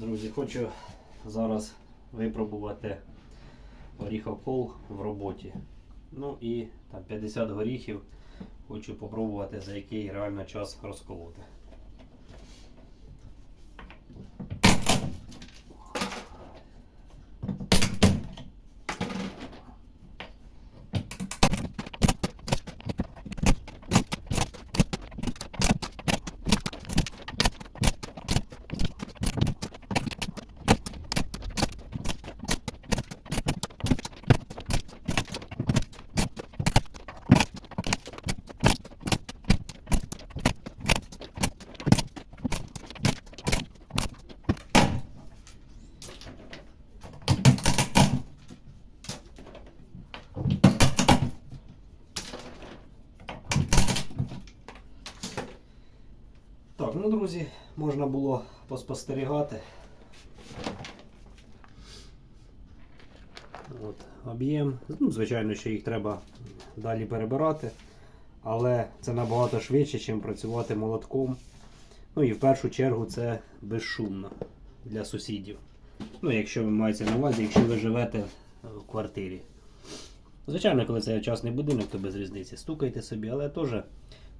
Друзі, хочу зараз випробувати горіхокол в роботі. Ну і там 50 горіхів хочу попробувати за який реально час розколоти. Так, ну друзі, можна було поспостерігати. От, об'єм. Ну, звичайно, що їх треба далі перебирати, але це набагато швидше, ніж працювати молотком. Ну і в першу чергу це безшумно для сусідів. Ну, якщо ви маєте на увазі, якщо ви живете в квартирі. Звичайно, коли це частний будинок, то без різниці стукайте собі, але теж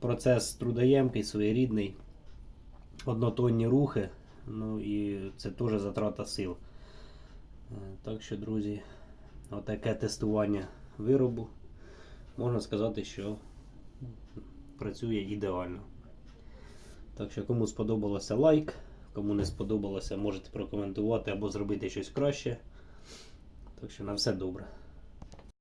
процес трудоємкий, своєрідний однотонні рухи, ну і це теж затрата сил. Е, Так що, друзі, отаке тестування виробу. Можна сказати, що працює ідеально. Так що, кому сподобалося лайк, кому не сподобалося, можете прокоментувати або зробити щось краще. Так що на все добре.